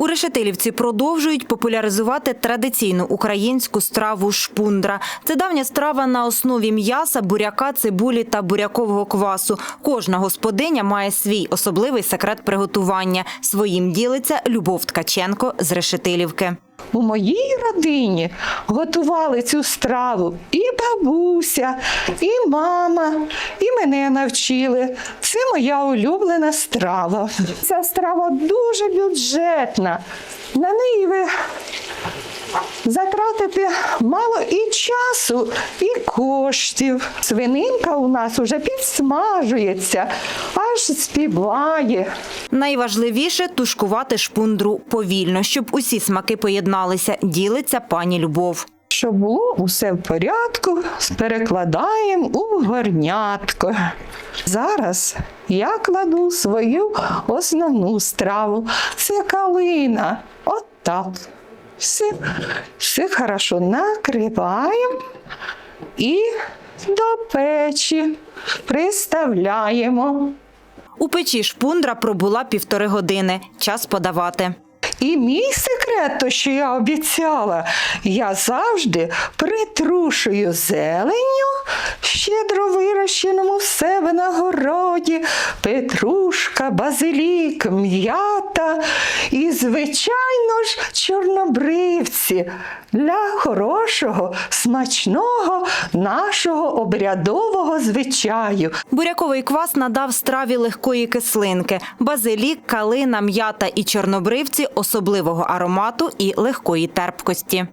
У Решетилівці продовжують популяризувати традиційну українську страву шпундра. Це давня страва на основі м'яса, буряка, цибулі та бурякового квасу. Кожна господиня має свій особливий секрет приготування. Своїм ділиться Любов Ткаченко з Решетилівки. У моїй родині готували цю страву і бабуся, і мама, і мене навчили. Це моя улюблена страва. Ця страва дуже бюджетна. На неї ви затратите мало і часу, і коштів. Свининка у нас уже підсмажується, аж співає. Найважливіше тушкувати шпундру повільно, щоб усі смаки поєдналися. Ділиться пані Любов. Щоб було усе в порядку, перекладаємо у горнятко. Зараз я кладу свою основну страву. Це калина. От так. Все, все хорошо накриваємо і до печі приставляємо. У печі шпундра пробула півтори години. Час подавати. І мій секрет, то що я обіцяла, я завжди притрушую зеленню, щедро вирощеному в себе на городі, петрушка, базилік, м'ята і, звичайно ж, чорнобривці для хорошого, смачного нашого обрядового звичаю. Буряковий квас надав страві легкої кислинки. Базилік, калина, м'ята і чорнобривці особливого аромату і легкої терпкості.